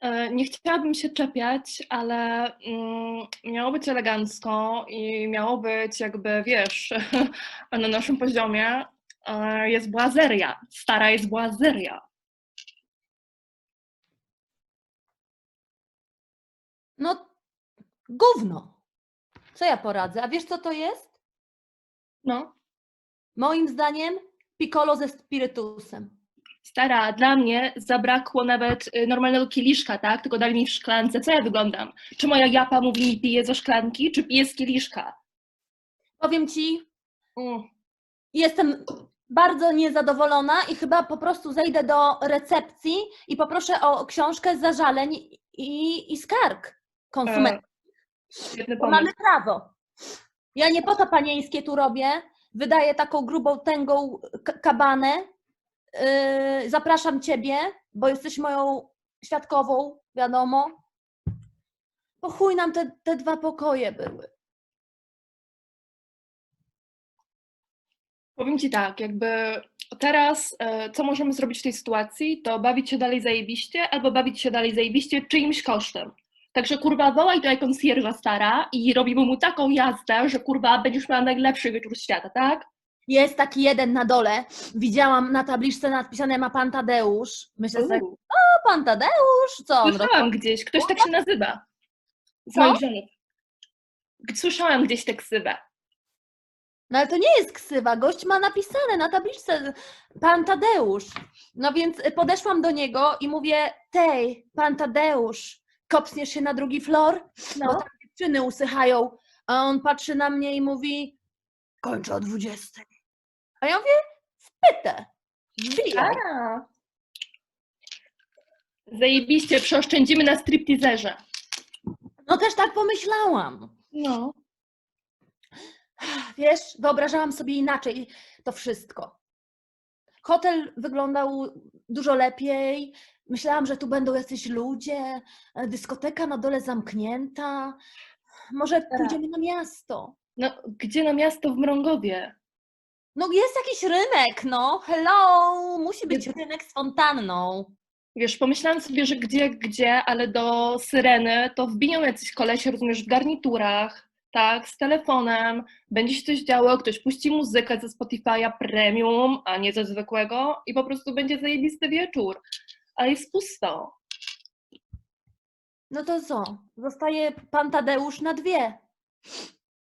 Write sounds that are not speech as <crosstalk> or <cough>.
E, Nie chciałabym się czepiać, ale mm, miało być elegancko i miało być jakby, wiesz, <laughs> na naszym poziomie e, jest błazeria. Stara jest błazeria. No, gówno. Co ja poradzę? A wiesz, co to jest? No, Moim zdaniem piccolo ze spirytusem. Stara, dla mnie zabrakło nawet y, normalnego kieliszka, tak? Tylko dali mi w szklance. Co ja wyglądam? Czy moja japa mówi mi pije ze szklanki, czy pije z kieliszka? Powiem ci, Mm. jestem bardzo niezadowolona i chyba po prostu zejdę do recepcji i poproszę o książkę zażaleń i, i skarg konsumentów. Pomysł. mamy prawo. Ja nie po to panieńskie tu robię. Wydaję taką grubą, tęgą kabanę. Yy, zapraszam Ciebie, bo jesteś moją świadkową, wiadomo. Po chuj nam te, te dwa pokoje były. Powiem Ci tak, jakby teraz e, co możemy zrobić w tej sytuacji, to bawić się dalej zajebiście albo bawić się dalej zajebiście czyimś kosztem. Także kurwa wołaj tutaj konsjerża stara i robimy mu taką jazdę, że kurwa będziesz miała najlepszy wieczór świata, tak? Jest taki jeden na dole. Widziałam na tabliczce napisane ma pan Tadeusz. Myślę sobie, o pan Tadeusz, co on? Słyszałam gdzieś, ktoś tak się nazywa. Z Co? moich żonów. Słyszałam gdzieś tę ksywę. No ale to nie jest ksywa, gość ma napisane na tabliczce pan Tadeusz. No więc y, podeszłam do niego i mówię, tej, pan Tadeusz, kopsniesz się na drugi flor? Bo No. tam dziewczyny usychają. A on patrzy na mnie i mówi, kończę o 20. A ja mówię, wpytę, wbijaj. A. Zajebiście, przeoszczędzimy na stripteaserze. No też tak pomyślałam. No. Wiesz, wyobrażałam sobie inaczej to wszystko. Hotel wyglądał dużo lepiej. Myślałam, że tu będą jacyś ludzie, dyskoteka na dole zamknięta. Może pójdziemy na miasto. No, gdzie na miasto w Mrągowie? No jest jakiś rynek, no. Hello, musi być rynek z fontanną. Wiesz, pomyślałam sobie, że gdzie, gdzie, ale do Syreny to wbiją jacyś kolesie, rozumiesz, w garniturach, tak, z telefonem, będzie się coś działo, ktoś puści muzykę ze Spotify'a premium, a nie ze zwykłego i po prostu będzie zajebisty wieczór. Ale jest pusto. No to co? Zostaje pan Tadeusz na dwie.